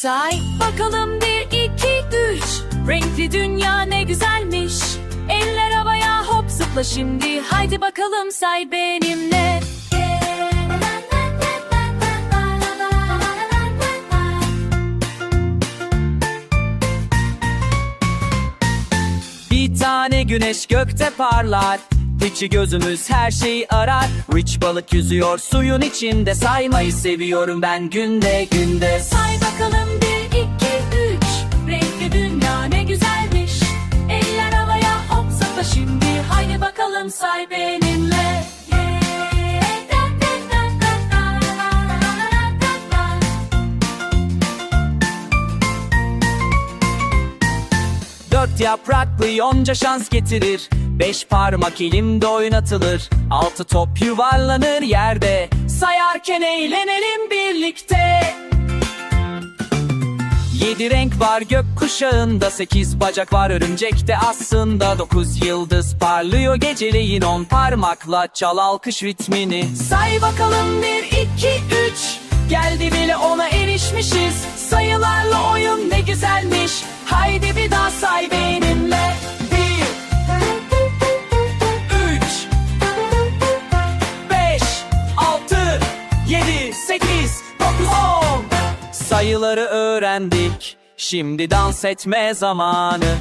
Say bakalım bir iki üç. Renkli dünya ne güzelmiş. Eller havaya hop zıpla şimdi. Haydi bakalım say benimle. Bir tane güneş gökte parlar İçi gözümüz her şeyi arar. Rich balık yüzüyor suyun içinde. Saymayı seviyorum ben günde günde. Say bakalım bir iki üç. Renkli dünya ne güzelmiş. Eller havaya hop zıpla şimdi. Haydi bakalım say benimle Dört yapraklı yonca şans getirir. Beş parmak elimde oynatılır. Altı top yuvarlanır yerde. Sayarken eğlenelim birlikte. Yedi renk var gökkuşağında. Sekiz bacak var örümcekte aslında. Dokuz yıldız parlıyor geceleyin On parmakla. Çal alkış ritmini. Say bakalım bir Sekiz Dokuz On. Sayıları öğrendik Şimdi dans etme zamanı